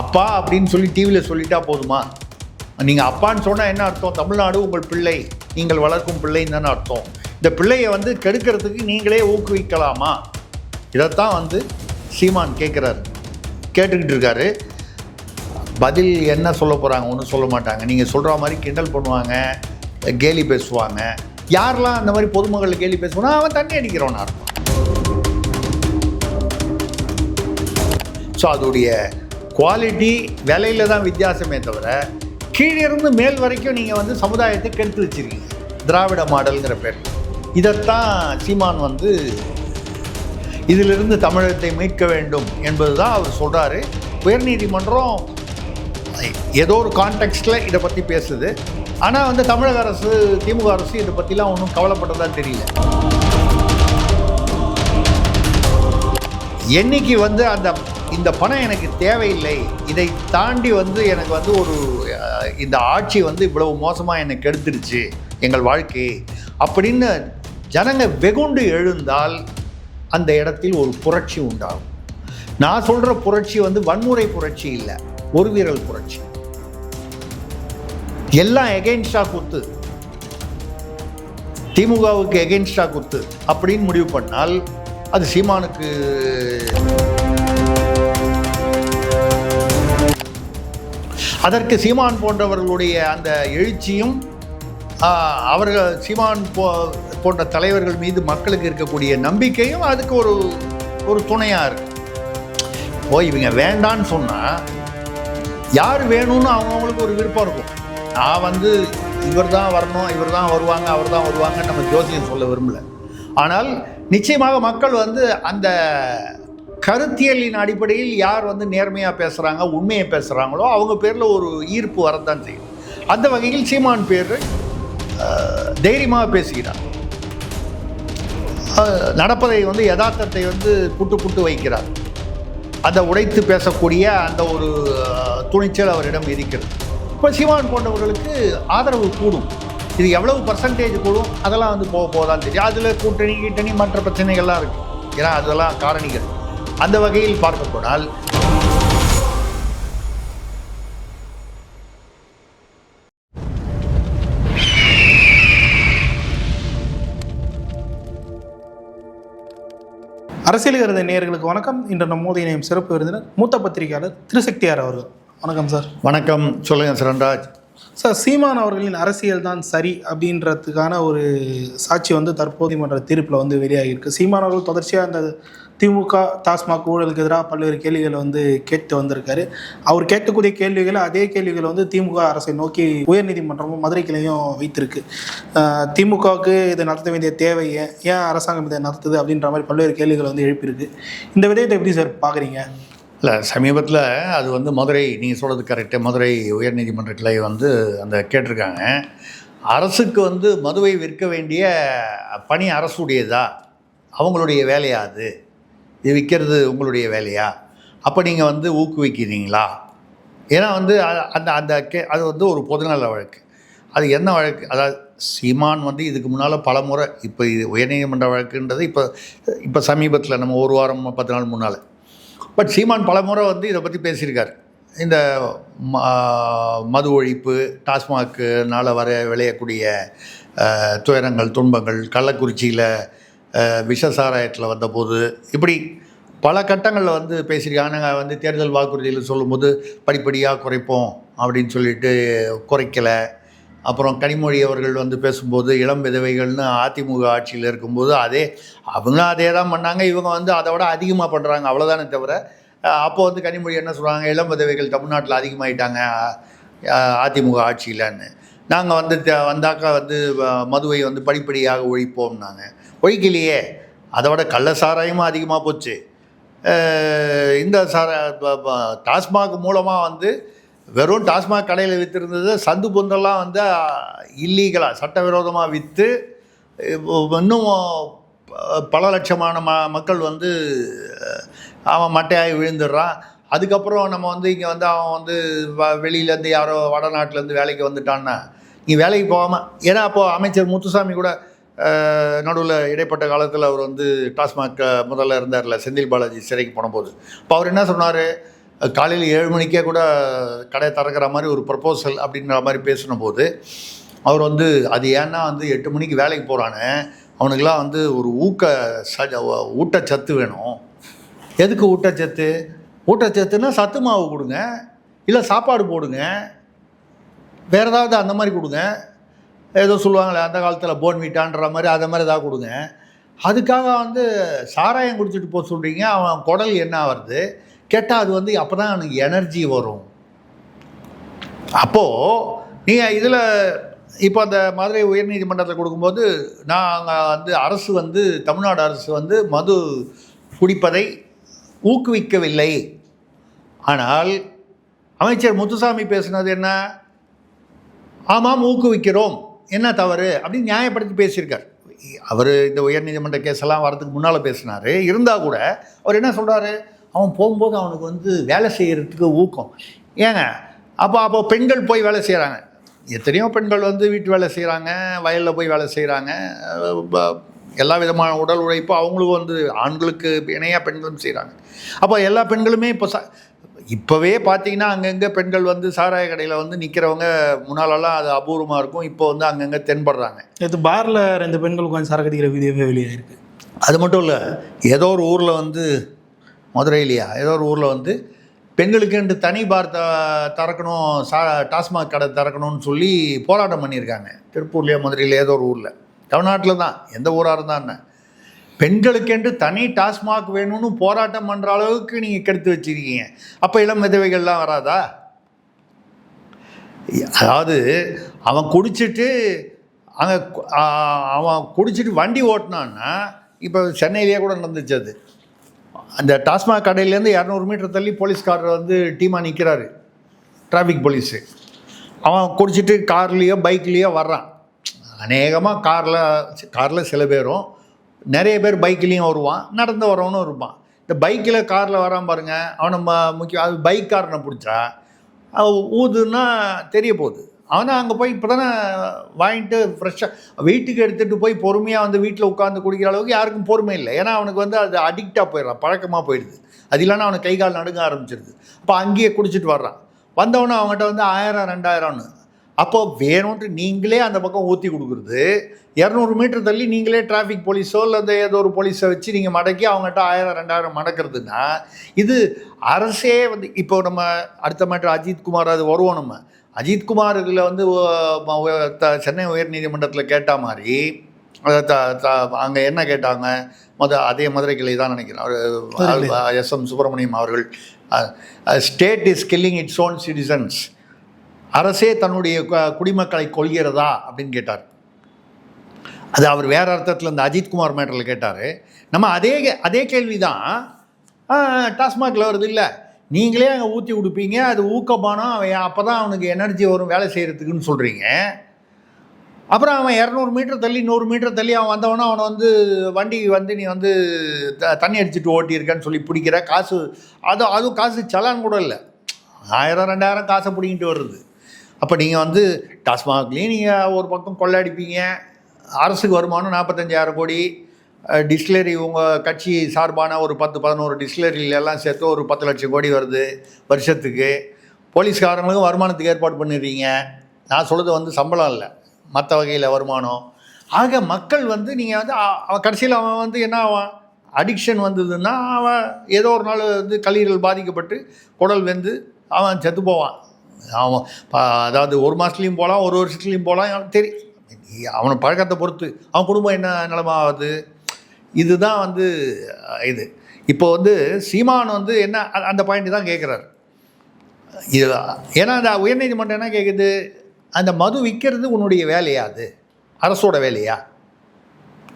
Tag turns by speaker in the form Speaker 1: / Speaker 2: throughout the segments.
Speaker 1: அப்பா அப்படின்னு சொல்லி டிவியில் சொல்லிட்டா போதுமா? நீங்கள் அப்பான்னு சொன்னால் என்ன அர்த்தம்? தமிழ்நாடு உங்கள் பிள்ளை. நீங்கள் வளர்க்கும் பிள்ளைன்னு தானே அர்த்தம். இந்த பிள்ளையை வந்து கெடுக்கிறதுக்கு நீங்களே ஊக்குவிக்கலாமா? இதைத்தான் வந்து சீமான் கேட்குறாரு கேட்டுக்கிட்டு இருக்காரு. பதில் என்ன சொல்ல போகிறாங்க ஒன்றும் சொல்ல மாட்டாங்க. நீங்கள் சொல்கிற மாதிரி கிண்டல் பண்ணுவாங்க கேலி பேசுவாங்க. யாரெல்லாம் அந்த மாதிரி பொதுமக்கள் கேலி பேசுவானா அவன் தண்ணி அடிக்கிறவனா இருப்பான். ஸோ அதோடைய குவாலிட்டி விலையில தான் வித்தியாசமே தவிர கீழே இருந்து மேல் வரைக்கும் நீங்கள் வந்து சமுதாயத்தை கெடுத்து வச்சிருக்கீங்க. திராவிட மாடல்ங்கிற பேர். இதைத்தான் சீமான் வந்து இதிலிருந்து தமிழகத்தை மீட்க வேண்டும் என்பது தான் அவர் சொல்கிறாரு உயர்நீதிமன்றம் ஏதோ ஒரு கான்டெக்ஸ்டில் இதை பற்றி பேசுது. ஆனால் வந்து தமிழக அரசு திமுக அரசு இதை பற்றிலாம் ஒன்றும் கவலைப்பட்டதாக தெரியல. என்னைக்கு வந்து அந்த இந்த பணம் எனக்கு தேவையில்லை. இதை தாண்டி வந்து எனக்கு வந்து ஒரு இந்த ஆட்சி வந்து இவ்வளவு மோசமாக எனக்கு கெடுத்துடுச்சு எங்கள் வாழ்க்கை அப்படின்னு ஜனங்க வெகுண்டு எழுந்தால் அந்த இடத்தில் ஒரு புரட்சி உண்டாகும். நான் சொல்கிற புரட்சி வந்து வன்முறை புரட்சி இல்லை ஒரு வீரல் புரட்சி. எல்லாம் எகெயின்ஸ்டாக குத்து. திமுகவுக்கு எகெயின்ஸ்டாக குத்து அப்படின்னு முடிவு பண்ணால் அது சீமானுக்கு அதற்கு சீமான் போன்றவர்களுடைய அந்த எழுச்சியும் அவர்கள் சீமான் போ போன்ற தலைவர்கள் மீது மக்களுக்கு இருக்கக்கூடிய நம்பிக்கையும் அதுக்கு ஒரு ஒரு துணையாக இருக்கு. ஓ இவங்க வேண்டான்னு சொன்னால் யார் வேணும்னு அவங்கவுங்களுக்கு ஒரு விருப்பம் இருக்கும். நான் வந்து இவர் தான் வரணும் இவர் தான் வருவாங்க அவர் தான் வருவாங்க நம்ம ஜோசியம் சொல்ல விரும்பல. ஆனால் நிச்சயமாக மக்கள் வந்து அந்த கருத்தியலின் அடிப்படையில் யார் வந்து நேர்மையாக பேசுகிறாங்க உண்மையை பேசுகிறாங்களோ அவங்க பேரில் ஒரு ஈர்ப்பு வரத்தான் செய்யும். அந்த வகையில் சீமான் பேர் தைரியமாக பேசுகிறார். நடப்பதை வந்து யதார்த்தத்தை வந்து புட்டு புட்டு வைக்கிறார். அதை உடைத்து பேசக்கூடிய அந்த ஒரு துணிச்சல் அவரிடம் இருக்கிறது. இப்போ சீமான் போன்றவர்களுக்கு ஆதரவு கூடும். இது எவ்வளவு பர்சன்டேஜ் கூடும்? அதெல்லாம் வந்து போக போதான் தெரியும் அதில் கூட்டணி கீட்டணி மற்ற பிரச்சனைகள்லாம் இருக்குது ஏன்னா அதெல்லாம் காரணிகள். அந்த வகையில் பார்க்க போனால்
Speaker 2: அரசியல் கருத நேயர்களுக்கு வணக்கம். இன்று நம்மோது இணையும் சிறப்பு விருந்தினர் மூத்த பத்திரிகையாளர் திருசக்தியார் அவர்கள். வணக்கம் சார்.
Speaker 1: வணக்கம். சொல்லுங்கள் சரண்ராஜ்
Speaker 2: சார் சீமான் அவர்களின் அரசியல் தான் சரி அப்படின்றதுக்கான ஒரு சாட்சி வந்து தற்போது மன்ற தீர்ப்பில் வந்து வெளியாகியிருக்கு. சீமான் அவர்கள் தொடர்ச்சியாக அந்த திமுக டாஸ்மாக் ஊழலுக்கு எதிராக பல்வேறு கேள்விகளை வந்து கேட்டு வந்திருக்காரு. அவர் கேட்கக்கூடிய கேள்விகளை அதே கேள்விகளை வந்து திமுக அரசை நோக்கி உயர்நீதிமன்றமும் மதுரை கிளையும் வைத்திருக்கு திமுகவுக்கு இதை நடத்த வேண்டிய தேவை ஏன் அரசாங்கம் இதை நடத்துது அப்படின்ற மாதிரி பல்வேறு கேள்விகளை வந்து எழுப்பியிருக்கு. இந்த விடயத்தை எப்படி சார் பார்க்குறீங்க
Speaker 1: இல்லை சமீபத்தில் அது வந்து மதுரை நீங்கள் சொல்கிறது கரெக்டு மதுரை உயர்நீதிமன்ற கிளை வந்து அந்த கேட்டிருக்காங்க. அரசுக்கு வந்து மதுவை விற்க வேண்டிய பணி அரசுடையதா? அவங்களுடைய வேலையா அது? இது விற்கிறது உங்களுடைய வேலையா? அப்போ நீங்கள் வந்து ஊக்குவிக்கிறீங்களா? ஏன்னா வந்து அந்த அந்த கே அது வந்து ஒரு பொதுநல வழக்கு. அது என்ன வழக்கு? அதாவது சீமான் வந்து இதுக்கு முன்னால் பல முறை இப்போ இது உயர்நீதிமன்ற வழக்குன்றது இப்போ இப்போ சமீபத்தில் நம்ம ஒரு வாரம் பத்து நாள் முன்னால். பட் சீமான் பல முறை வந்து இதை பற்றி பேசியிருக்காரு. இந்த ம- மது ஒழிப்பு டாஸ்மாக்குனால வர விளையக்கூடிய துயரங்கள் துன்பங்கள் கள்ளக்குறிச்சியில் விஷ சாராயத்தில் வந்தபோது இப்படி பல கட்டங்களில் வந்து பேசியிருக்காங்க நாங்கள் வந்து தேர்தல் வாக்குறுதியில் சொல்லும்போது படிப்படியாக குறைப்போம் அப்படின்னு சொல்லிட்டு குறைக்கலை. அப்புறம் கனிமொழி அவர்கள் வந்து பேசும்போது இளம் விதவைகள்னு அதிமுக ஆட்சியில் இருக்கும்போது அதே அவங்களும் அதே தான் பண்ணாங்க. இவங்க வந்து அதை விட அதிகமாக பண்ணுறாங்க அவ்வளோதானே தவிர அப்போது வந்து கனிமொழி என்ன சொல்கிறாங்க இளம் விதவைகள் தமிழ்நாட்டில் அதிகமாகிட்டாங்க அதிமுக ஆட்சியிலன்னு. நாங்கள் வந்து த- வந்தாக்கா வந்து மதுவை வந்து படிப்படியாக ஒழிப்போம்னாங்க. ஒழிக்கலையே அதை விட கள்ள சாராயமும் அதிகமாக போச்சு. இந்த சார டாஸ்மாக் மூலமாக வந்து வெறும் டாஸ்மாக் கடையில் விற்றுருந்தது சந்து பொந்தெல்லாம் வந்து இல்லீகலாக சட்டவிரோதமாக விற்று இன்னும் பல லட்சமான ம மக்கள் வந்து அவன் மட்டையாகி விழுந்துடுறான். அதுக்கப்புறம் நம்ம வந்து இங்கே வந்து அவன் வந்து வ- வெளியிலேருந்து யாரோ வடநாட்டிலேருந்து வேலைக்கு வந்துட்டான்னா நீ வேலைக்கு போகாமல் ஏன்னா அப்போது அமைச்சர் முத்துசாமி கூட நடுவில் இடைப்பட்ட காலத்தில் அவர் வந்து டாஸ்மாக் முதல்ல இருந்தார்ல செந்தில் பாலாஜி சிறைக்கு போனபோது. இப்போ அவர் என்ன சொன்னார்? காலையில் ஏழு மணிக்கே கூட கடையை திறக்கிற மாதிரி ஒரு ப்ரப்போசல் அப்படின்ற மாதிரி பேசின போது அவர் வந்து அது ஏன்னா வந்து எட்டு மணிக்கு வேலைக்கு போகிறானே அவனுக்கெல்லாம் வந்து ஒரு ஊக்க ச ஊட்டச்சத்து வேணும். எதுக்கு ஊட்டச்சத்து? ஊட்டச்சத்துன்னா சத்து மாவு கொடுங்க இல்லை சாப்பாடு போடுங்க வேறு ஏதாவது அந்த மாதிரி கொடுங்க ஏதோ சொல்லுவாங்களே அந்த காலத்தில் போன் மீட்டான்ற மாதிரி அதை மாதிரி ஏதாவது கொடுங்க. அதுக்காக வந்து சாராயம் குடிச்சிட்டு போக சொல்கிறீங்க அவன் குடல் என்ன ஆகிறது கேட்டால் அது வந்து அப்போ தான் எனக்கு எனர்ஜி வரும். அப்போது நீங்கள் இதில் இப்போ அந்த மதுரை உயர்நீதிமன்றத்தில் கொடுக்கும்போது நாங்கள் வந்து அரசு வந்து தமிழ்நாடு அரசு வந்து மது குடிப்பதை ஊக்குவிக்கவில்லை. ஆனால் அமைச்சர் முத்துசாமி பேசுனது என்ன? ஆமாம் ஊக்குவிக்கிறோம். என்ன தவறு அப்படின்னு நியாயப்படுத்தி பேசியிருக்கார். அவர் இந்த உயர்நீதிமன்ற கேஸெல்லாம் வரதுக்கு முன்னால் பேசினார். இருந்தால் கூட அவர் என்ன சொல்கிறாரு அவன் போகும்போது அவனுக்கு வந்து வேலை செய்கிறதுக்கு ஊக்கம். ஏங்க அப்போ அப்போ பெண்கள் போய் வேலை செய்கிறாங்க எத்தனையோ பெண்கள் வந்து வீட்டு வேலை செய்கிறாங்க வயலில் போய் வேலை செய்கிறாங்க எல்லா விதமான உடல் உழைப்பும் அவங்களும் வந்து ஆண்களுக்கு இணையாக பெண்களும் செய்கிறாங்க அப்போ எல்லா பெண்களுமே இப்போ ச இப்போவே பார்த்தீங்கன்னா அங்கங்கே பெண்கள் வந்து சாராய கடையில் வந்து நிற்கிறவங்க முன்னாலெல்லாம் அது அபூர்வமாக இருக்கும். இப்போ வந்து அங்கங்கே தென்படுறாங்க.
Speaker 2: நேற்று பாரில் ரெண்டு பெண்கள் உட்காந்து சரக்கு அடிக்கிற வீடியோவே வெளியாயிருக்கு
Speaker 1: அது மட்டும் இல்லை ஏதோ ஒரு ஊரில் வந்து மதுரையிலையா ஏதோ ஒரு ஊரில் வந்து பெண்களுக்குன்ட்டு தனி பார் த திறக்கணும் சா டாஸ்மாக் கடை திறக்கணும்னு சொல்லி போராட்டம் பண்ணியிருக்காங்க. திருப்பூர்லையோ மதுரையில ஏதோ ஒரு ஊரில். தமிழ்நாட்டில் தான் எந்த ஊராக இருந்தான்னு பெண்களுக்கென்று தனி டாஸ்மாக் வேணும்னு போராட்டம் பண்ணுற அளவுக்கு நீங்கள் கெடுத்து வச்சிருக்கீங்க. அப்போ இளம் விதவைகள்லாம் வராதா? அதாவது அவன் குடிச்சிட்டு அங்கே அவன் குடிச்சிட்டு வண்டி ஓட்டினான்னா இப்போ சென்னையிலேயே கூட நடந்துச்சு அது. அந்த டாஸ்மாக் கடையிலேருந்து இரநூறு மீட்டர் தள்ளி போலீஸ்காரர் வந்து டீமாக நிற்கிறாரு டிராஃபிக் போலீஸு. அவன் குடிச்சிட்டு கார்லேயோ பைக்லேயோ வர்றான். அநேகமாக காரில் காரில் சில பேரும் நிறைய பேர் பைக்லேயும் வருவான் நடந்து வரவனும் இருப்பான். இந்த பைக்கில் காரில் வரான் பாருங்கள் அவனை ம முக்கியம் அது பைக்காரனை பிடிச்சா ஊதுன்னா தெரிய போகுது. அவனை அங்கே போய் இப்போ தானே வாங்கிட்டு ஃப்ரெஷ்ஷாக வீட்டுக்கு எடுத்துகிட்டு போய் பொறுமையாக வந்து வீட்டில் உட்காந்து குடிக்கிற அளவுக்கு யாருக்கும் பொறுமை இல்லை. ஏன்னா அவனுக்கு வந்து அது அடிக்டாக போயிடலாம் பழக்கமாக போயிடுது. அது இல்லைன்னா அவனுக்கு கை கால் நடுங்க ஆரம்பிச்சிருது. அப்போ அங்கேயே குடிச்சிட்டு வர்றான். வந்தவொடனே அவங்ககிட்ட வந்து ஆயிரம் ரெண்டாயிரம்னு. அப்போ வேணும்ன்ட்டு நீங்களே அந்த பக்கம் ஊற்றி கொடுக்குறது. இரநூறு மீட்டர் தள்ளி நீங்களே டிராஃபிக் போலீஸோ இல்லை ஏதோ ஒரு போலீஸை வச்சு நீங்கள் மடக்கி அவங்ககிட்ட ஆயிரம் ரெண்டாயிரம் மடக்கிறதுனா இது அரசே வந்து இப்போ நம்ம அடுத்த மேட்டர் அஜித் குமார் அது வருவோம் நம்ம. அஜித் குமார் இதில் வந்து த- சென்னை உயர்நீதிமன்றத்தில் கேட்ட மாதிரி அங்கே என்ன கேட்டாங்க? மொத அதே மதுரை கிளை தான் நினைக்கிறேன். எஸ் எம் சுப்பிரமணியம் அவர்கள். State is killing its own citizens அரசே தன்னுடைய குடிமக்களை கொள்கிறதா அப்படின்னு கேட்டார். அது அவர் வேறு அர்த்தத்தில் இந்த அஜித்குமார் மேட்டரில் கேட்டார். நம்ம அதே கே- அதே கேள்வி தான் டாஸ்மாகில் வருது இல்லை. நீங்களே அங்கே ஊற்றி கொடுப்பீங்க அது ஊக்கமானம் அவன் அப்போ தான் அவனுக்கு எனர்ஜி வரும் வேலை செய்கிறதுக்குன்னு சொல்கிறீங்க அப்புறம் அவன் இரநூறு மீட்டர் தள்ளி நூறு மீட்டர் தள்ளி அவன் வந்தவனா அவனை வந்து வண்டி வந்து நீ வந்து த தண்ணி அடிச்சுட்டு ஓட்டியிருக்கேன்னு சொல்லி பிடிக்கிற காசு அது அதுவும் காசு சலான் கூட இல்லை. ஆயிரம் ரெண்டாயிரம் காசை பிடிங்கிட்டு வருது. அப்போ நீங்கள் வந்து டாஸ்மாக்லேயும் நீங்கள் ஒரு பக்கம் கொள்ளையடிப்பீங்க அரசுக்கு வருமானம் நாற்பத்தஞ்சாயிரம் கோடி. டிஸ்டிலரி உங்கள் கட்சி சார்பான ஒரு பத்து பதினோரு டிஸ்டிலரியில எல்லாம் சேர்த்து ஒரு பத்து லட்சம் கோடி வருது வருஷத்துக்கு. போலீஸ்காரங்களுக்கும் வருமானத்துக்கு ஏற்பாடு பண்ணிடுறீங்க. நான் சொல்கிறது வந்து சம்பளம் இல்லை. மற்ற வகையில் வருமானம். ஆக மக்கள் வந்து நீங்கள் வந்து அவன் கடைசியில் அவன் வந்து என்ன ஆவான்? அடிக்ஷன் வந்ததுன்னா அவன் ஏதோ ஒரு நாள் வந்து கல்லீரல் பாதிக்கப்பட்டு குடல் வெந்து அவன் செத்து போவான். அவன் அதாவது ஒரு மாதத்துலேயும் போகலாம் ஒரு வருஷத்துலேயும் போகலாம் தெரியும் அவனை பழக்கத்தை பொறுத்து அவன் குடும்பம் என்ன நிலமா ஆகுது இதுதான் வந்து இது. இப்போ வந்து சீமான் வந்து என்ன அ- அந்த பாயிண்ட் தான் கேட்குறாரு இது ஏன்னா அந்த உயர்நீதிமன்றம் என்ன கேட்குது அந்த மது விற்கிறது உன்னுடைய வேலையா அது? அரசோட வேலையா?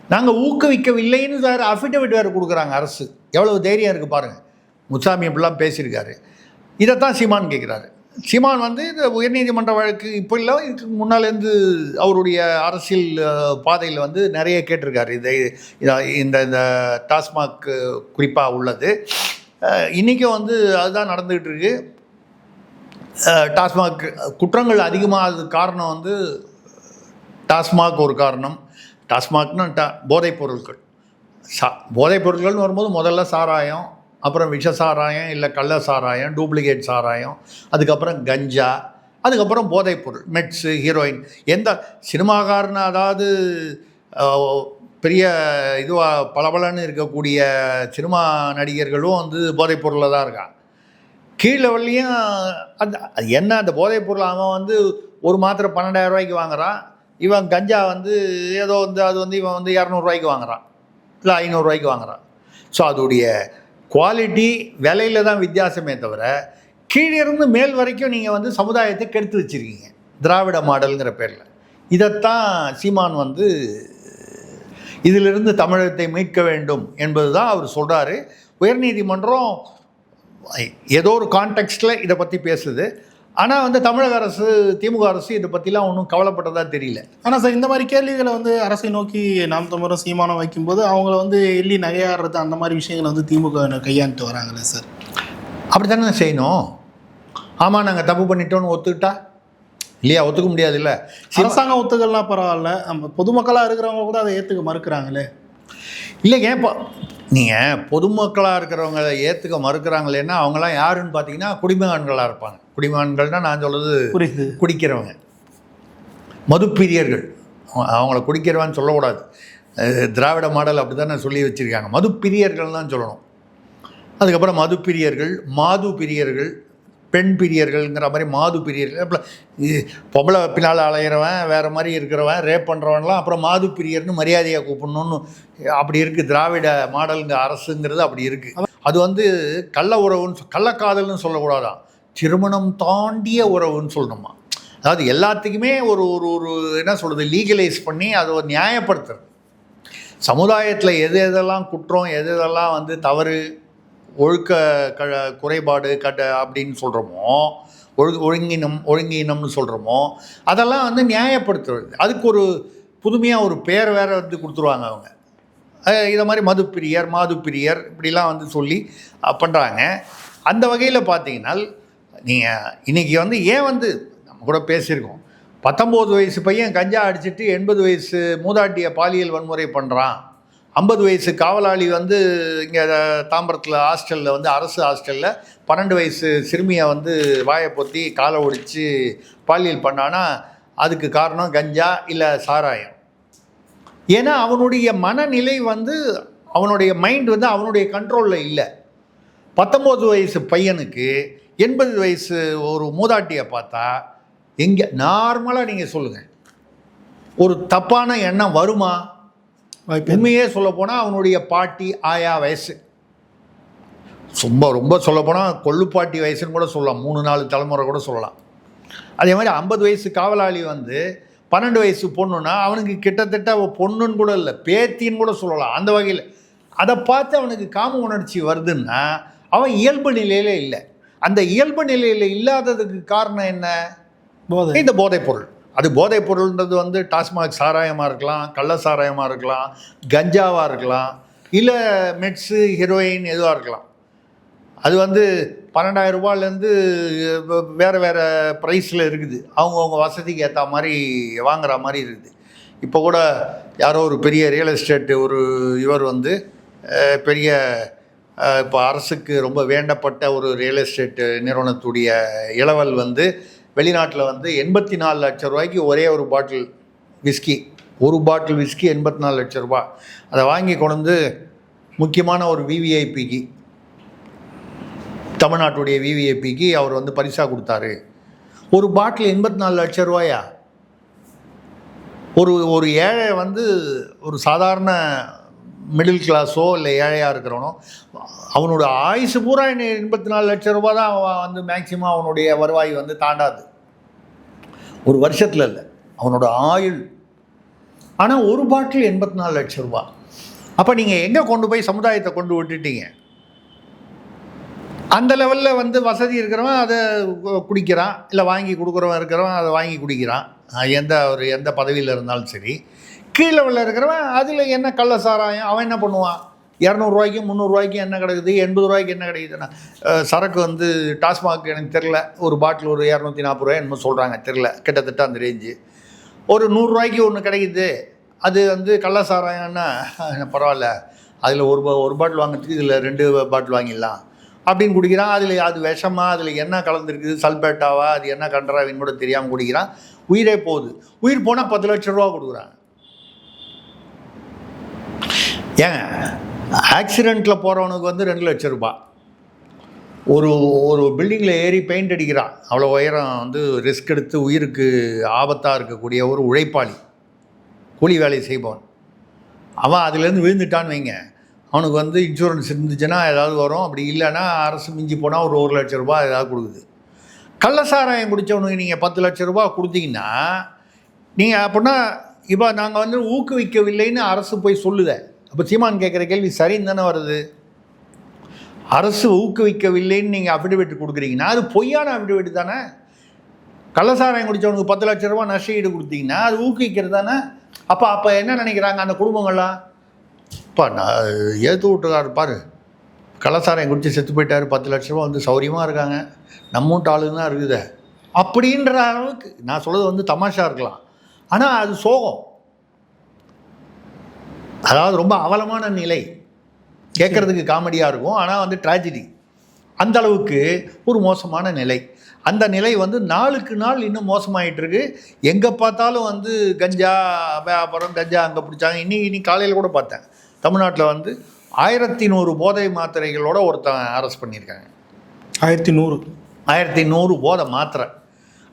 Speaker 1: நாங்கள் ஊக்குவிக்கவில்லைன்னு வேறு அஃபிடவிட் வேறு கொடுக்குறாங்க அரசு. எவ்வளவு தைரியம் இருக்குது பாருங்கள் முசாமி இப்படிலாம் பேசியிருக்காரு. இதைத்தான் சீமான் கேட்குறாரு சீமான் வந்து இந்த உயர்நீதிமன்ற வழக்கு இப்போ இல்லை இதுக்கு முன்னாலேருந்து அவருடைய அரசியல் பாதையில் வந்து நிறைய கேட்டிருக்காரு. இதை இந்த இந்த டாஸ்மாக் குறிப்பாக உள்ளது. இன்றைக்கும் வந்து அதுதான் நடந்துகிட்டு இருக்கு. டாஸ்மாக் குற்றங்கள் அதிகமாகிறது காரணம் வந்து டாஸ்மாக் ஒரு காரணம். டாஸ்மாக்னா டா போதைப் பொருட்கள். சா போதைப் பொருட்கள்னு வரும்போது முதல்ல சாராயம் அப்புறம் விஷ சாராயம் இல்லை கள்ள சாராயம் டூப்ளிகேட் சாராயம் அதுக்கப்புறம் கஞ்சா அதுக்கப்புறம் போதைப்பொருள் மெட்ஸு ஹீரோயின் எந்த சினிமாக்காரன் அதாவது பெரிய இதுவாக பளபளன்னு இருக்கக்கூடிய சினிமா நடிகர்களும் வந்து போதைப்பொருளில் தான் இருக்கான் கீழ் லெவல்லையும் அந்த என்ன அந்த போதைப்பொருள் அவன் வந்து ஒரு மாத்திரை பன்னெண்டாயிரம் ரூபாய்க்கு வாங்குறான். இவன் கஞ்சா வந்து ஏதோ வந்து அது வந்து இவன் வந்து இரநூறுவாய்க்கு வாங்குறான். இல்லை ஐநூறுரூவாய்க்கு வாங்குறான். ஸோ அதோடைய குவாலிட்டி விலையில தான் வித்தியாசமே தவிர கீழே இருந்து மேல் வரைக்கும் நீங்கள் வந்து சமுதாயத்தை கெடுத்து வச்சிருக்கீங்க. திராவிட மாடலுங்கிற பேரில். இதைத்தான் சீமான் வந்து இதிலிருந்து தமிழகத்தை மீட்க வேண்டும் என்பது தான் அவர் சொல்கிறாரு உயர்நீதிமன்றம் ஏதோ ஒரு கான்டெக்ஸ்டில் இதை பற்றி பேசுது. ஆனால் வந்து தமிழக அரசு திமுக அரசு இதை பற்றிலாம் ஒன்றும் கவலைப்பட்டதா தெரியல.
Speaker 2: ஆனால் சார் இந்த மாதிரி கேள்விகளை வந்து அரசை நோக்கி நாம் தமிழரும் சீமானம் வைக்கும்போது அவங்கள வந்து எள்ளி நகையாடுறது அந்த மாதிரி விஷயங்களை வந்து திமுக கையாண்டுட்டு வராங்களே சார்.
Speaker 1: அப்படி தானே செய்யணும்? ஆமாம் நாங்கள் தப்பு பண்ணிட்டோன்னு ஒத்துக்கிட்டா? இல்லையா ஒத்துக்க முடியாதுல்ல. சில
Speaker 2: அரசாங்கம் ஒத்துக்கலாம் பரவாயில்ல. நம்ம பொதுமக்களாக இருக்கிறவங்க கூட அதை ஏற்றுக்க மறுக்கிறாங்களே.
Speaker 1: இல்லைங்க இப்போ நீங்கள் பொதுமக்களாக இருக்கிறவங்க ஏற்றுக்க மறுக்கிறாங்களேன்னா அவங்களாம் யாருன்னு பார்த்தீங்கன்னா குடிமகன்களாக இருப்பாங்க. குடிமகன்கள்னால் நான் சொல்கிறது
Speaker 2: புரியுது.
Speaker 1: குடிக்கிறவங்க. மதுப்பிரியர்கள். அவ- அவங்கள குடிக்கிறவன்னு சொல்லக்கூடாது. திராவிட மாடல் அப்படி தானே சொல்லி வச்சுருக்காங்க. மதுப்பிரியர்கள் தான் சொல்லணும். அதுக்கப்புறம் மதுப்பிரியர்கள் மாது பிரியர்கள் பெண் பிரியர்கள்ங்கிற மாதிரி மாது பிரியர்கள். அப்புறம் பொம்பளை பின்னால் அலையிறவன் வேறு மாதிரி இருக்கிறவன் ரேப் பண்ணுறவன்லாம் அப்புறம் மாது பிரியர்னு மரியாதையாக கூப்பிடணும்னு அப்படி இருக்குது திராவிட மாடலுங்க அரசுங்கிறது அப்படி இருக்குது அது வந்து கள்ள உறவுன்னு கள்ளக்காதல்னு சொல்லக்கூடாதான். திருமணம் தாண்டிய உறவுன்னு சொல்லணுமா? அதாவது எல்லாத்துக்குமே ஒரு ஒரு ஒரு என்ன சொல்கிறது லீகலைஸ் பண்ணி அதை ஒரு நியாயப்படுத்துறது சமுதாயத்தில் எது எதெல்லாம் குற்றம் எது எதெல்லாம் வந்து தவறு ஒழுக்க க குறைபாடு கட்ட அப்படின்னு சொல்கிறோமோ ஒழு ஒழுங்கினம் ஒழுங்கினம்னு சொல்கிறோமோ அதெல்லாம் வந்து நியாயப்படுத்துறது. அதுக்கு ஒரு புதுமையாக ஒரு பேர் வேறு வந்து கொடுத்துருவாங்க அவங்க. இதை மாதிரி மதுப்பிரியர் மாதுப்பிரியர் இப்படிலாம் வந்து சொல்லி பண்ணுறாங்க அந்த வகையில் பார்த்தீங்கன்னா நீங்கள் இன்றைக்கி வந்து ஏன் வந்து நம்ம கூட பேசியிருக்கோம். பத்தொம்போது வயசு பையன் கஞ்சா அடிச்சிட்டு எண்பது வயசு மூதாட்டியை பாலியல் வன்முறை பண்ணுறான் ஐம்பது வயசு காவலாளி வந்து இங்கே தாம்பரத்தில் ஹாஸ்டலில் வந்து அரசு ஹாஸ்டலில் பன்னெண்டு வயசு சிறுமியை வந்து வாயை பொத்தி காலை ஒடிச்சு பாலியல் பண்ணானா அதுக்கு காரணம் கஞ்சா இல்லை சாராயம். ஏன்னா அவனுடைய மனநிலை வந்து அவனுடைய மைண்ட் வந்து அவனுடைய கண்ட்ரோலில் இல்லை. பத்தொம்போது வயசு பையனுக்கு எண்பது வயசு ஒரு மூதாட்டியை பார்த்தா எங்கே நார்மலாக நீங்கள் சொல்லுங்கள் ஒரு தப்பான எண்ணம் வருமா? உண்மையே சொல்லப்போனால் அவனுடைய பாட்டி ஆயா வயசு. ரொம்ப ரொம்ப சொல்லப்போனால் கொள்ளுப்பாட்டி வயசுன்னு கூட சொல்லலாம். மூணு நாலு தலைமுறை கூட சொல்லலாம். அதே மாதிரி ஐம்பது வயசு காவலாளி வந்து பன்னெண்டு வயசு பொண்ணுன்னா அவனுக்கு கிட்டத்தட்ட பொண்ணுன்னு கூட இல்லை பேத்தின்னு கூட சொல்லலாம். அந்த வகையில். அதை பார்த்து அவனுக்கு காம உணர்ச்சி வருதுன்னா அவன் இயல்பு நிலையில இல்லை. அந்த இயல்பு நிலையில் இல்லாததுக்கு காரணம் என்ன?
Speaker 2: போதை.
Speaker 1: இந்த போதைப் பொருள். அது போதைப் பொருள்ன்றது வந்து டாஸ்மாக் சாராயமாக இருக்கலாம் கள்ள சாராயமாக இருக்கலாம் கஞ்சாவாக இருக்கலாம் இல்லை மெட்ஸு ஹீரோயின் எதுவாக இருக்கலாம். அது வந்து பன்னெண்டாயிரம் ரூபாயிலேருந்து வேறு வேறு ப்ரைஸில் இருக்குது. அவங்கவுங்க வசதிக்கு ஏற்ற மாதிரி வாங்குற மாதிரி இருக்குது. இப்போ கூட யாரோ ஒரு பெரிய ரியல் எஸ்டேட் ஒரு இவர் வந்து பெரிய இப்போ அரசுக்கு ரொம்ப வேண்டப்பட்ட ஒரு ரியல் எஸ்டேட் நிறுவனத்துடைய இளவல் வந்து வெளிநாட்டில் வந்து எண்பத்தி நாலு லட்சம் ரூபாய்க்கு ஒரே ஒரு பாட்டில் விஸ்கி ஒரு பாட்டில் விஸ்கி எண்பத்தி நாலு லட்சம் ரூபா. அதை வாங்கி கொண்டு வந்து முக்கியமான ஒரு விவிஐபிக்கு தமிழ்நாட்டுடைய விவிஐபிக்கு அவர் வந்து பரிசாக கொடுத்தாரு. ஒரு பாட்டில் எண்பத்தி நாலு லட்சம் ரூபாயா? ஒரு ஒரு ஏழை வந்து ஒரு சாதாரண மிடில் கிளாஸோ இல்லை ஏழையாக இருக்கிறவனோ அவனோட ஆயுசு பூரா என்ன எண்பத்தி நாலு லட்சம் ரூபா தான் அவன் வந்து மேக்சிமம் அவனுடைய வருவாய் வந்து தாண்டாது. ஒரு வருஷத்தில் இல்லை அவனோட ஆயுள். ஆனால் ஒரு பாட்டில் எண்பத்தி நாலு லட்சம் ரூபா அப்போ நீங்கள் எங்கே கொண்டு போய் சமுதாயத்தை கொண்டு விட்டுட்டீங்க? அந்த லெவலில் வந்து வசதி இருக்கிறவன் அதை கு- குடிக்கிறான் இல்லை வாங்கி கொடுக்குறவன் இருக்கிறவன் அதை வாங்கி குடிக்கிறான். எந்த ஒரு எந்த பதவியில் இருந்தாலும் சரி. கீழ் லெவலில் இருக்கிறவன் அதில் என்ன கள்ள சாராயம்? அவன் என்ன பண்ணுவான்? இரநூறுவாய்க்கு முந்நூறுரூவாய்க்கு என்ன கிடைக்குது? எண்பது ரூபாய்க்கு என்ன கிடைக்குதுன்னா சரக்கு வந்து டாஸ்மாக் எனக்கு தெரில ஒரு பாட்டில் ஒரு இரநூத்தி நாற்பது ரூபாய் என்னமோ சொல்கிறாங்க தெரில கிட்டத்தட்ட அந்த ரேஞ்சு ஒரு நூறுரூவாய்க்கு ஒன்று கிடைக்குது. அது வந்து கள்ள சாராயம்னா பரவாயில்ல. அதில் ஒரு ஒரு பாட்டில் வாங்குறதுக்கு இதில் ரெண்டு பாட்டில் வாங்கிடலாம். அப்படின்னு குடிக்கிறான். அதில் அது விஷமா அதில் என்ன கலந்துருக்குது? சல்பேட்டாவா? அது என்ன கண்டராவின்னு கூட தெரியாமல் குடிக்கிறான். உயிரே போகுது. உயிர் போனால் பத்து லட்சம் ரூபா கொடுக்குறாங்க. ஏங்க ஆக்சிடெண்ட்டில் போகிறவனுக்கு வந்து ரெண்டு லட்சம் ரூபாய் ஒரு ஒரு பில்டிங்கில் ஏறி பெயிண்ட் அடிக்கிறான். அவ்வளோ உயரம் வந்து ரிஸ்க் எடுத்து உயிருக்கு ஆபத்தாக இருக்கக்கூடிய ஒரு உழைப்பாளி. கூலி வேலை செய்பவன். அவன் அதுலேருந்து விழுந்துட்டான்னு வைங்க. அவனுக்கு வந்து இன்சூரன்ஸ் இருந்துச்சுன்னா ஏதாவது வரும். அப்படி இல்லைன்னா அரசு மிஞ்சி போனால் ஒரு ஒரு லட்ச ரூபா ஏதாவது கொடுக்குது. கள்ளசாராயம் குடித்தவனுக்கு நீங்கள் பத்து லட்ச ரூபா கொடுத்தீங்கன்னா நீங்கள் அப்படின்னா இப்போ நாங்கள் வந்து ஊக்குவிக்கவில்லைன்னு அரசு போய் சொல்லுத. அப்போ சீமான் கேட்குற கேள்வி சரின்னு தானே வருது? அரசு ஊக்குவிக்கவில்லைன்னு நீங்கள் அஃபிடவிட் கொடுக்குறீங்கன்னா அது பொய்யான அஃபிடவிட் தானே? கள்ளசாராயம் குடித்தவனுக்கு பத்து லட்ச ரூபா நஷ்டஈடு கொடுத்தீங்கன்னா அது ஊக்குவிக்கிறது தானே? அப்போ அப்போ என்ன நினைக்கிறாங்க அந்த குடும்பங்கள்லாம்? இப்போ நான் ஏற்று விட்டுருக்காரு பாரு. கள்ளசாராயம் குடித்து செத்து போயிட்டார் பத்து லட்ச ரூபா வந்து சௌரியமாக இருக்காங்க. நம்ம ஆளுங்க தான் இருக்குதே. அப்படின்ற அளவுக்கு நான் சொல்கிறது வந்து தமாஷா இருக்கலாம். ஆனால் அது சோகம். அதாவது ரொம்ப அவலமான நிலை. கேட்குறதுக்கு காமெடியாக இருக்கும். ஆனால் வந்து ட்ராஜடி அந்த அளவுக்கு ஒரு மோசமான நிலை. அந்த நிலை வந்து நாளுக்கு நாள் இன்னும் மோசமாயிட்டு இருக்கு எங்கே பார்த்தாலும் வந்து கஞ்சா வியாபாரம் கஞ்சா அங்கே பிடிச்சாங்க. இன்னைக்கு இன்னைக்கு காலையில் கூட பார்த்தேன். தமிழ்நாட்டில் வந்து ஆயிரத்தி நூறு போதை மாத்திரைகளோட ஒருத்தன் அரெஸ்ட் பண்ணியிருக்காங்க.
Speaker 2: ஆயிரத்தி நூறு
Speaker 1: ஆயிரத்தி நூறு போதை மாத்திரை.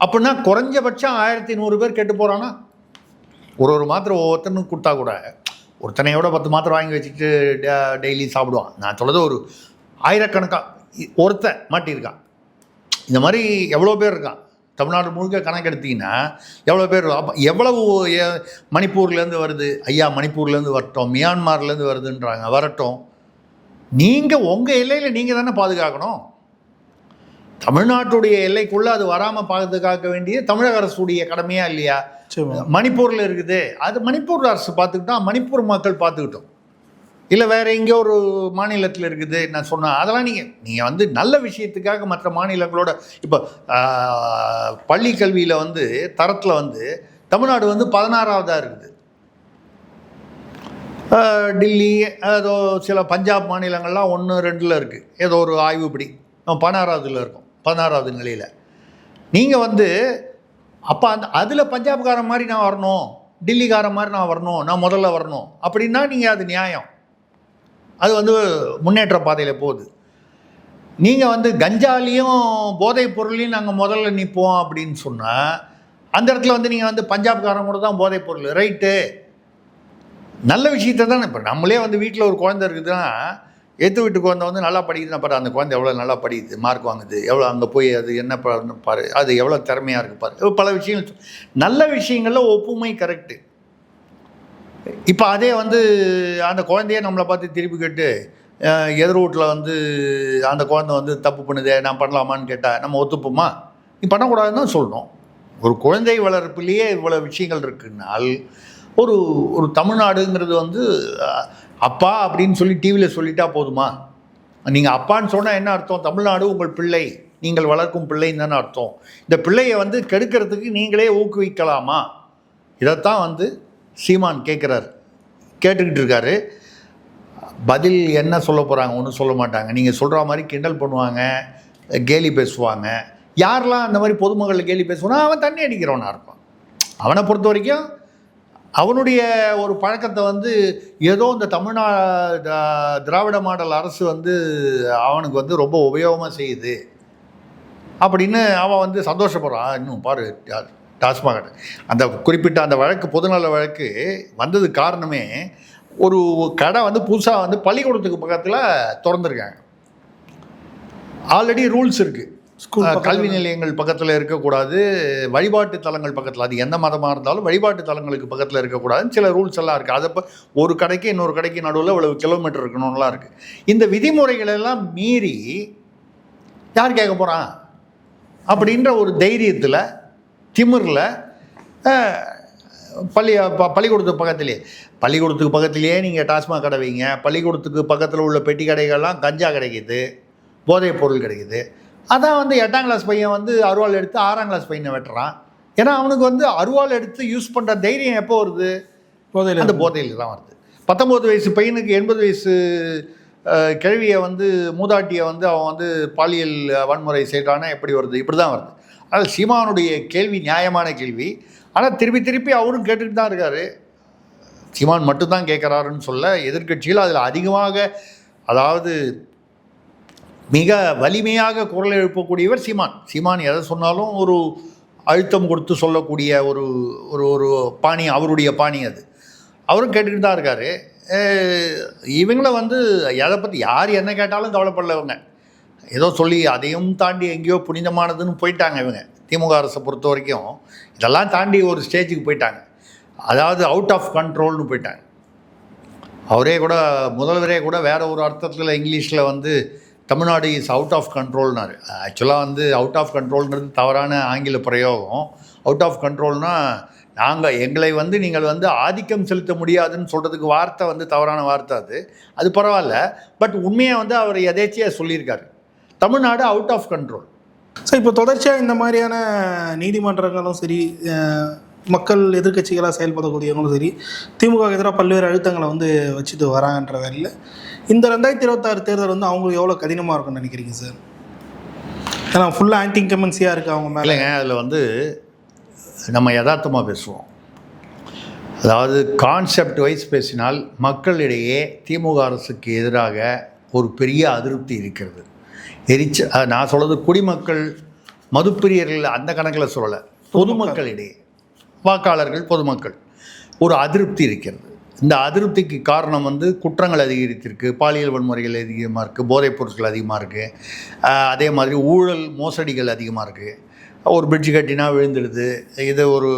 Speaker 1: அப்படின்னா குறைஞ்சபட்சம் ஆயிரத்தி நூறு பேர் கெட்டு போகிறானா ஒரு ஒரு மாத்திரை ஒவ்வொருத்தனுக்கு கொடுத்தா கூட ஒருத்தனையோட பத்து மாத்திரை வாங்கி வச்சுட்டு டெய்லி சாப்பிடுவான். நான் சொல்கிறது ஒரு ஆயிரக்கணக்காக ஒருத்தன் மாட்டியிருக்கான் இந்த மாதிரி எவ்வளோ பேர் இருக்கான் தமிழ்நாடு முழுக்க கணக்கெடுத்தீங்கன்னா எவ்வளோ பேர் அப்போ எவ்வளவு மணிப்பூர்லேருந்து வருது? ஐயா மணிப்பூர்லேருந்து வரட்டும் மியான்மார்லேருந்து வருதுன்றாங்க வரட்டும். நீங்கள் உங்கள் எல்லையில் நீங்கள் தானே பாதுகாக்கணும்? தமிழ்நாட்டுடைய எல்லைக்குள்ளே அது வராமல் பாதுகாக்க வேண்டிய தமிழக அரசுடைய கடமையா இல்லையா? மணிப்பூரில் இருக்குது. அது மணிப்பூர் அரசு பார்த்துக்கிட்டா மணிப்பூர் மக்கள் பார்த்துக்கிட்டோம். இல்லை வேற எங்கேயோ ஒரு மாநிலத்தில் இருக்குது நான் சொன்னேன் அதெல்லாம் நீங்கள் நீங்கள் வந்து நல்ல விஷயத்துக்காக மற்ற மாநிலங்களோட இப்போ பள்ளி கல்வியில் வந்து தரத்தில் வந்து தமிழ்நாடு வந்து பதினாறாவதாக இருக்குது. டில்லி ஏதோ சில பஞ்சாப் மாநிலங்கள்லாம் ஒன்று ரெண்டில் இருக்குது ஏதோ ஒரு ஆய்வுப்படி நம்ம பதினாறாவதுல இருக்கும். பதினாறாவது நிலையில். நீங்கள் வந்து அப்போ அந்த அதில் பஞ்சாப்காரன் மாதிரி நான் வரணும் டில்லிக்காரன் மாதிரி நான் வரணும் நான் முதல்ல வரணும் அப்படின்னா நீங்கள் அது நியாயம். அது வந்து முன்னேற்ற பாதையில் போகுது. நீங்கள் வந்து கஞ்சாலையும் போதைப் பொருளையும் நாங்கள் முதல்ல நிற்போம் அப்படின்னு சொன்னால் அந்த இடத்துல வந்து நீங்கள் வந்து பஞ்சாப்காரன் கூட தான் போதைப் பொருள் ரைட்டு. நல்ல விஷயத்த தான் இப்போ நம்மளே வந்து வீட்டில் ஒரு குழந்தை இருக்குதுன்னா எத்து வீட்டு குழந்தை வந்து நல்லா படிக்குதுன்னா பாரு அந்த குழந்தை எவ்வளோ நல்லா படிக்குது மார்க் வாங்குது எவ்வளோ அங்கே போய் அது என்ன பாரு அது எவ்வளோ திறமையாக இருக்குது பாரு. பல விஷயங்கள் நல்ல விஷயங்களில் ஒப்புமை கரெக்டு இப்போ அதே வந்து அந்த குழந்தைய நம்மளை பார்த்து திருப்பி கேட்டு எதிர் வீட்டில் வந்து அந்த குழந்தை வந்து தப்பு பண்ணுதே நான் பண்ணலாமான்னு கேட்டால் நம்ம ஒத்துப்போமா? நீ பண்ணக்கூடாதுன்னு தான் சொல்லணும் ஒரு குழந்தை வளர்ப்பிலேயே இவ்வளோ விஷயங்கள் இருக்குன்னால் ஒரு ஒரு தமிழ்நாடுங்கிறது வந்து அப்பா அப்படின்னு சொல்லி டிவியில் சொல்லிட்டா போதுமா? நீங்கள் அப்பான்னு சொன்னால் என்ன அர்த்தம்? தமிழ்நாடு உங்கள் பிள்ளை. நீங்கள் வளர்க்கும் பிள்ளைன்னு தானே அர்த்தம். இந்த பிள்ளையை வந்து கெடுக்கிறதுக்கு நீங்களே ஊக்குவிக்கலாமா? இதைத்தான் வந்து சீமான் கேட்குறாரு கேட்டுக்கிட்டு இருக்காரு. பதில் என்ன சொல்ல போகிறாங்க ஒன்றும் சொல்ல மாட்டாங்க. நீங்கள் சொல்கிற மாதிரி கிண்டல் பண்ணுவாங்க கேலி பேசுவாங்க. யாரெல்லாம் அந்த மாதிரி பொதுமக்களில் கேலி பேசுவானோ அவன் தண்ணி அடிக்கிறவனாக இருப்பான். அவனை பொறுத்த வரைக்கும் அவனுடைய ஒரு பழக்கத்தை வந்து ஏதோ இந்த தமிழ்நா திராவிட மாடல் அரசு வந்து அவனுக்கு வந்து ரொம்ப உபயோகமாக செய்யுது. அப்படின்னு அவன் வந்து சந்தோஷப்படுறான். இன்னும் பாரு டாஸ்மாக அந்த குறிப்பிட்ட அந்த வழக்கு பொதுநல வழக்கு வந்தது காரணமே ஒரு கடை வந்து புதுசாக வந்து பள்ளிக்கூடத்துக்கு பக்கத்தில் திறந்துருக்காங்க. ஆல்ரெடி ரூல்ஸ் இருக்குது கல்வி நிலையங்கள் பக்கத்தில் இருக்கக்கூடாது வழிபாட்டு தலங்கள் பக்கத்தில் அது எந்த மதமாக இருந்தாலும் வழிபாட்டு தலங்களுக்கு பக்கத்தில் இருக்கக்கூடாதுன்னு சில ரூல்ஸ் எல்லாம் இருக்குது அதை ஒரு கடைக்கு இன்னொரு கடைக்கு நடுவில் இவ்வளவு கிலோமீட்டர் இருக்கணும்லாம் இருக்குது இந்த விதிமுறைகள் எல்லாம் மீறி யார் கேட்க போகிறான் அப்படின்ற ஒரு தைரியத்தில் திமிரில் பள்ளி ப- பள்ளிக்கூடத்துக்கு பக்கத்துலேயே பள்ளிக்கூடத்துக்கு பக்கத்துலேயே நீங்கள் டாஸ்மாக் கடை வைங்க. பள்ளிக்கூடத்துக்கு பக்கத்தில் உள்ள பெட்டி கடைகள்லாம் கஞ்சா கிடைக்குது போதைப் பொருள் கிடைக்குது. அதான் வந்து எட்டாம் கிளாஸ் பையன் வந்து அருவாள் எடுத்து ஆறாம் கிளாஸ் பையனை வெட்டுறான். ஏன்னா அவனுக்கு வந்து அருவாள் எடுத்து யூஸ் பண்ணுற தைரியம் எப்போ வருது?
Speaker 2: போதையில்
Speaker 1: அந்த போதையில் தான் வருது. பத்தொம்போது வயசு பையனுக்கு எண்பது வயசு கிழவியை வந்து மூதாட்டியை வந்து அவன் வந்து பாலியல் வன்முறை செய்கிறானா எப்படி வருது? இப்படி தான் வருது. ஆனால் சீமானுடைய கேள்வி நியாயமான கேள்வி. ஆனால் திருப்பி திருப்பி அவரும் கேட்டுக்கிட்டு தான் இருக்காரு. சீமான் மட்டும்தான் கேட்குறாருன்னு சொல்ல எதிர்க்கட்சிகள் அதில் அதிகமாக அதாவது மிக வலிமையாக குரல் எழுப்பக்கூடியவர் சீமான். சீமான் எதை சொன்னாலும் ஒரு அழுத்தம் கொடுத்து சொல்லக்கூடிய ஒரு ஒரு ஒரு பாணி அவருடைய பாணி அது. அவரும் கேட்டுக்கிட்டு தான் இருக்காரு. இவங்கள வந்து எதை பற்றி யார் என்ன கேட்டாலும் கவலைப்படல இவங்க ஏதோ சொல்லி அதையும் தாண்டி எங்கேயோ புனிதமானதுன்னு போயிட்டாங்க இவங்க. திமுக அரசை பொறுத்த வரைக்கும் இதெல்லாம் தாண்டி ஒரு ஸ்டேஜுக்கு போயிட்டாங்க. அதாவது அவுட் ஆஃப் கண்ட்ரோல்னு போயிட்டாங்க. அவரே கூட முதல்வரே கூட வேற ஒரு அர்த்தத்தில் இங்கிலீஷில் வந்து தமிழ்நாடு இஸ் அவுட் ஆஃப் கண்ட்ரோல்னார் ஆக்சுவலாக வந்து அவுட் ஆஃப் கண்ட்ரோல்ன்றது தவறான ஆங்கில பிரயோகம். அவுட் ஆஃப் கண்ட்ரோல்னால் நாங்கள் எங்களை வந்து நீங்கள் வந்து ஆதிக்கம் செலுத்த முடியாதுன்னு சொல்கிறதுக்கு வார்த்தை வந்து தவறான வார்த்தை அது. அது பரவாயில்ல. பட் உண்மையை வந்து அவர் எதேச்சியாக சொல்லியிருக்காரு. Tamil Nadu out of control
Speaker 2: so இப்போ தொடர்ச்சியாக இந்த மாதிரியான நீதிமன்றங்களும் சரி மக்கள் எதிர்க்கட்சிகளாக செயல்படக்கூடியவங்களும் சரி திமுக எதிராக பல்வேறு அழுத்தங்களை வந்து வச்சுட்டு வராங்கன்ற வேலையில் இந்த ரெண்டாயிரத்தி இருபத்தாறு தேர்தல் வந்து அவங்களுக்கு எவ்வளோ கடினமாக இருக்கும்னு நினைக்கிறீங்க சார் ஏன்னா ஃபுல்லாக ஆன்டி இன்கமென்சியாக இருக்குது அவங்க மேலே.
Speaker 1: அதில் வந்து நம்ம யதார்த்தமாக பேசுவோம். அதாவது கான்செப்ட் வைஸ் பேசினால் மக்களிடையே திமுக அரசுக்கு எதிராக ஒரு பெரிய அதிருப்தி இருக்கிறது. எரிச்ச நான் சொல்கிறது குடிமக்கள் மதுப்பிரியர்கள் அந்த கணக்கில் சொல்லலை. பொதுமக்களிடையே. வாக்காளர்கள் பொதுமக்கள். ஒரு அதிருப்தி இருக்கிறது. இந்த அதிருப்திக்கு காரணம் வந்து குற்றங்கள் அதிகரித்திருக்கு பாலியல் வன்முறைகள் அதிகமாக இருக்குது போதைப் பொருட்கள் அதிகமாக இருக்குது அதே மாதிரி ஊழல் மோசடிகள் அதிகமாக இருக்குது ஒரு பிரிட்ஜ் கட்டினா விழுந்துடுது இது ஒரு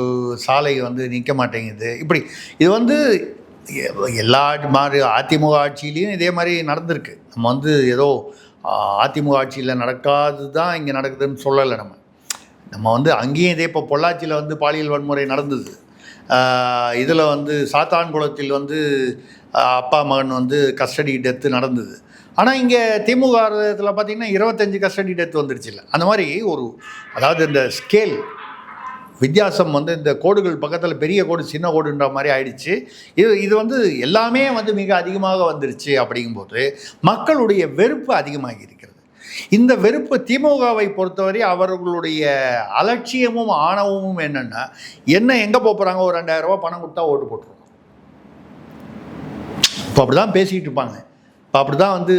Speaker 1: சாலை வந்து நிற்க மாட்டேங்குது. இப்படி இது வந்து எல்லா மாதிரி அதிமுக ஆட்சியிலையும் இதே மாதிரி நடந்திருக்கு. நம்ம வந்து ஏதோ அதிமுக ஆட்சியில் நடக்காது தான் இங்கே நடக்குதுன்னு சொல்லலை நம்ம. நம்ம வந்து அங்கேயும் இதே இப்போ பொள்ளாச்சியில் வந்து பாலியல் வன்முறை நடந்தது. இதில் வந்து சாத்தான்குளத்தில் வந்து அப்பா மகன் வந்து கஸ்டடி டெத்து நடந்தது. ஆனால் இங்கே திமுக இதில் பார்த்திங்கன்னா இருபத்தஞ்சி கஸ்டடி டெத் வந்துருச்சு அந்த மாதிரி ஒரு அதாவது இந்த ஸ்கேல் வித்தியாசம் வந்து இந்த கோடுகள் பக்கத்தில் பெரிய கோடு சின்ன கோடுன்ற மாதிரி ஆயிடுச்சு. இது இது வந்து எல்லாமே வந்து மிக அதிகமாக வந்துருச்சு அப்படிங்கும்போது மக்களுடைய வெறுப்பு அதிகமாகி இருக்கிறது. இந்த வெறுப்பு திமுகவை பொறுத்தவரை அவர்களுடைய அலட்சியமும் ஆணவமும் என்னென்னா என்ன எங்கே போகிறாங்க ஒரு ரெண்டாயிரம் ரூபா பணம் கொடுத்தா ஓட்டு போட்டுருவோம் இப்போ அப்படி தான் பேசிக்கிட்டு இருப்பாங்க. இப்போ அப்படி தான் வந்து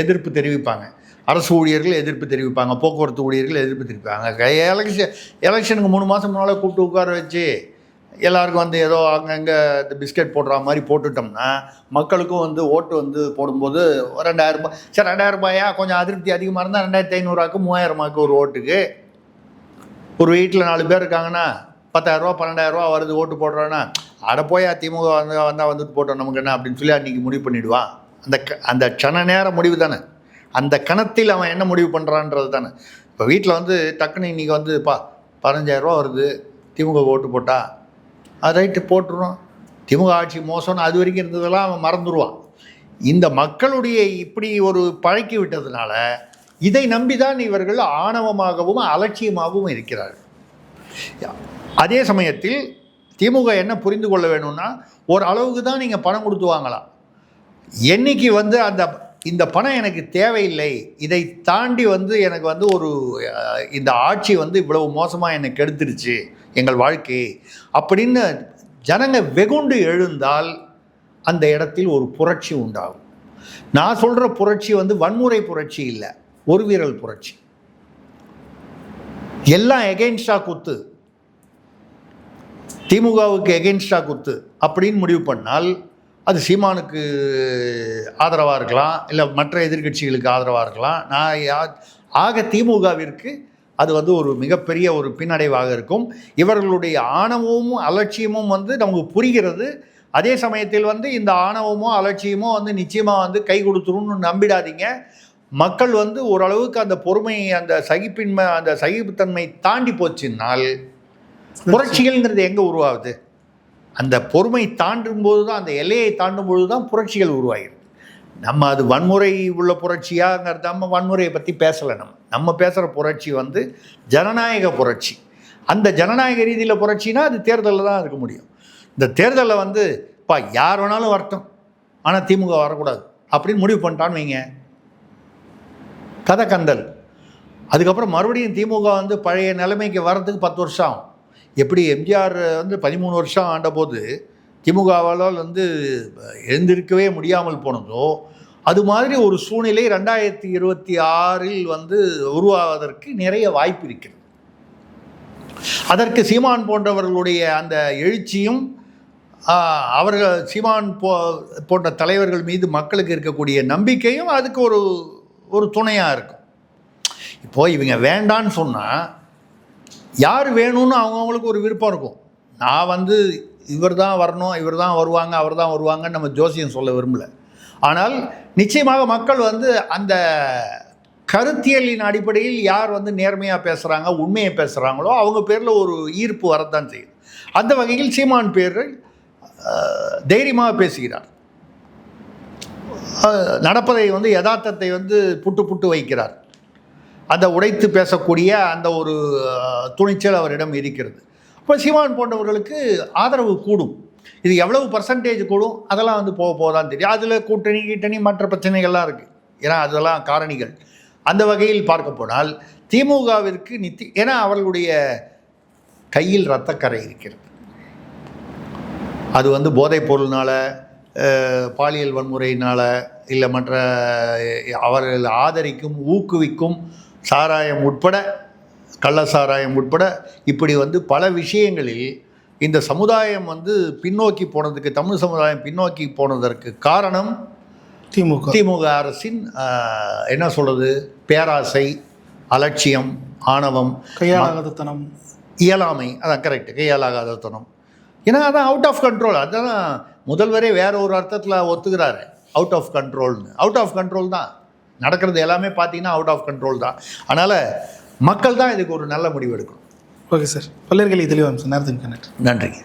Speaker 1: எதிர்ப்பு தெரிவிப்பாங்க. அரசு ஊழியர்கள் எதிர்ப்பு தெரிவிப்பாங்க. போக்குவரத்து ஊழியர்கள் எதிர்ப்பு தெரிவிப்பாங்க. எலெக்ஷன் எலெக்ஷனுக்கு மூணு மாதம் முன்னால் கூப்பிட்டு உட்கார வச்சு எல்லாருக்கும் வந்து ஏதோ அங்கங்கே இந்த பிஸ்கெட் போடுற மாதிரி போட்டுட்டோம்னா மக்களுக்கும் வந்து ஓட்டு வந்து போடும்போது ஒரு ரெண்டாயிரம் ரூபாய் சரி ரெண்டாயிரம் ரூபாயா? கொஞ்சம் அதிருப்தி அதிகமாக இருந்தால் ரெண்டாயிரத்தி ஐநூறுவாக்கு மூவாயிரமாக்கு ஒரு ஓட்டுக்கு. ஒரு வீட்டில் நாலு பேர் இருக்காங்கன்னா பத்தாயிரரூவா பன்னெண்டாயிரரூவா வருது ஓட்டு போடுறோன்னா அட போய் திமுக வந்து வந்தால் வந்துட்டு போட்டோம் நமக்கு என்ன அப்படின்னு சொல்லி அன்றைக்கி முடிவு பண்ணிவிடுவான் அந்த க அந்த கண நேர முடிவு தானே. அந்த கணத்தில் அவன் என்ன முடிவு பண்ணுறான்றது தானே. இப்போ வீட்டில் வந்து டக்குன்னு இன்றைக்கி வந்து பா பதினஞ்சாயிரரூவா வருது திமுக ஓட்டு போட்டால் அது ரைட்டு போட்டுருவோம் திமுக ஆட்சி மோசம்னு அது வரைக்கும் இருந்ததெல்லாம் அவன் மறந்துடுவான் இந்த மக்களுடைய இப்படி ஒரு பழக்கி விட்டதுனால இதை நம்பிதான் இவர்கள் ஆணவமாகவும் அலட்சியமாகவும் இருக்கிறார்கள். அதே சமயத்தில் திமுக என்ன புரிந்து கொள்ள வேணும்னா ஒரு அளவுக்கு தான் நீங்கள் பணம் கொடுத்து வாங்கலாம். என்னைக்கு வந்து அந்த இந்த பணம் எனக்கு தேவையில்லை இதை தாண்டி வந்து எனக்கு வந்து ஒரு இந்த ஆட்சி வந்து இவ்வளவு மோசமாக என்னை கெடுத்துருச்சு எங்கள் வாழ்க்கை. அப்படின்னு ஜனங்க வெகுண்டு எழுந்தால் அந்த இடத்தில் ஒரு புரட்சி உண்டாகும். நான் சொல்கிற புரட்சி வந்து வன்முறை புரட்சி இல்லை ஒரு வீரல் புரட்சி. எல்லாம் எகெயின்ஸ்டாக குத்து. திமுகவுக்கு எகெயின்ஸ்டாக குத்து அப்படின்னு முடிவு பண்ணால் அது சீமானுக்கு ஆதரவாக இருக்கலாம் இல்லை மற்ற எதிர்க்கட்சிகளுக்கு ஆதரவாக இருக்கலாம். நான் யா- ஆக திமுகவிற்கு அது வந்து ஒரு மிகப்பெரிய ஒரு பின்னடைவாக இருக்கும். இவர்களுடைய ஆணவமும் அலட்சியமும் வந்து நமக்கு புரிகிறது. அதே சமயத்தில் வந்து இந்த ஆணவமோ அலட்சியமோ வந்து நிச்சயமாக வந்து கை கொடுத்துரும்னு நம்பிடாதீங்க. மக்கள் வந்து ஓரளவுக்கு அந்த பொறுமை அந்த சகிப்பின்மை அந்த சகிப்புத்தன்மை தாண்டி போச்சுன்னால் புரட்சிகள்ங்கிறது எங்கே உருவாகுது? அந்த பொறுமை தாண்டும் போது தான் அந்த எல்லையை தாண்டும் பொழுது தான் புரட்சிகள் உருவாகிறது. நம்ம அது வன்முறை உள்ள புரட்சியாங்கிறது நம்ம வன்முறையை பற்றி பேசலை நம்ம. நம்ம பேசுகிற புரட்சி வந்து ஜனநாயக புரட்சி. அந்த ஜனநாயக ரீதியில் புரட்சினா அது தேர்தலில் தான் இருக்க முடியும். இந்த தேர்தலில் வந்து இப்போ யார் வேணாலும் வரட்டும். ஆனால் திமுக வரக்கூடாது. அப்படின்னு முடிவு பண்ணிட்டான்னு வைங்க. கதை கந்தல். அதுக்கப்புறம் மறுபடியும் திமுக வந்து பழைய நிலைமைக்கு வர்றதுக்கு பத்து வருஷம் ஆகும். எப்படி எம்ஜிஆர் வந்து பதிமூணு வருஷம் ஆண்ட போது திமுகவால் வந்து எழுந்திருக்கவே முடியாமல் போனதோ அது மாதிரி ஒரு சூழ்நிலை ரெண்டாயிரத்தி இருபத்தி ஆறில் வந்து உருவாவதற்கு நிறைய வாய்ப்பு இருக்கிறது. அதற்கு சீமான் போன்றவர்களுடைய அந்த எழுச்சியும் அவர்கள் சீமான் போ போன்ற தலைவர்கள் மீது மக்களுக்கு இருக்கக்கூடிய நம்பிக்கையும் அதுக்கு ஒரு ஒரு துணையாக இருக்கும். இப்போது இவங்க வேண்டான்னு சொன்னால் யார் வேணும்னு அவங்கவுங்களுக்கு ஒரு விருப்பம் இருக்கும். நான் வந்து இவர் தான் வரணும் இவர் தான் வருவாங்க அவர் தான் வருவாங்கன்னு நம்ம ஜோசியம் சொல்ல விரும்பல. ஆனால் நிச்சயமாக மக்கள் வந்து அந்த கருத்தியலின் அடிப்படையில் யார் வந்து நேர்மையாக பேசுகிறாங்க உண்மையை பேசுகிறாங்களோ அவங்க பேரில் ஒரு ஈர்ப்பு வரத்தான் செய்யும் அந்த வகையில் சீமான் பேர் தைரியமாக பேசுகிறார். நடப்பதை வந்து யதார்த்தத்தை வந்து புட்டு புட்டு வைக்கிறார். அந்த உடைத்து பேசக்கூடிய அந்த ஒரு துணிச்சல் அவரிடம் இருக்கிறது. இப்போ சீமான் போன்றவர்களுக்கு ஆதரவு கூடும். இது எவ்வளவு பர்சன்டேஜ் கூடும்? அதெல்லாம் வந்து போக போக தான் தெரியும். அதில் கூட்டணி கீட்டணி மற்ற பிரச்சனைகள்லாம் இருக்குது ஏன்னா அதெல்லாம் காரணிகள். அந்த வகையில் பார்க்க போனால் திமுகவிற்கு நித்தி ஏன்னா அவர்களுடைய கையில் இரத்தக்கரை இருக்கிறது. அது வந்து போதைப் பொருள்னால் பாலியல் வன்முறையினால் இல்லை மற்ற அவர்கள் ஆதரிக்கும் ஊக்குவிக்கும் சாராயம் உட்பட கள்ள சாராயம் உட்பட இப்படி வந்து பல விஷயங்களில் இந்த சமுதாயம் வந்து பின்னோக்கி போனதுக்கு தமிழ் சமுதாயம் பின்னோக்கி போனதற்கு காரணம்
Speaker 2: திமுக.
Speaker 1: திமுக அரசின் என்ன சொல்கிறது பேராசை அலட்சியம் ஆணவம்
Speaker 2: கையாளாகத்தனம்
Speaker 1: இயலாமை. அதான் கரெக்ட் கையாலாகாதத்தனம் ஏன்னா அதான் அவுட் ஆஃப் கண்ட்ரோல் அதான் முதல்வரே வேற ஒரு அர்த்தத்தில் ஒத்துக்கிறாரு. அவுட் ஆஃப் கண்ட்ரோல்னு அவுட் ஆஃப் கண்ட்ரோல் தான். நடக்கிறது எல்லாமே பார்த்தீங்கன்னா அவுட் ஆஃப் கண்ட்ரோல் தான். அதனால் மக்கள் தான் இதுக்கு ஒரு நல்ல முடிவு எடுக்கணும்
Speaker 2: ஓகே சார் பல்லர்கள் தெளிவாக சார் நேரத்துக்கு நன்றி
Speaker 1: நன்றி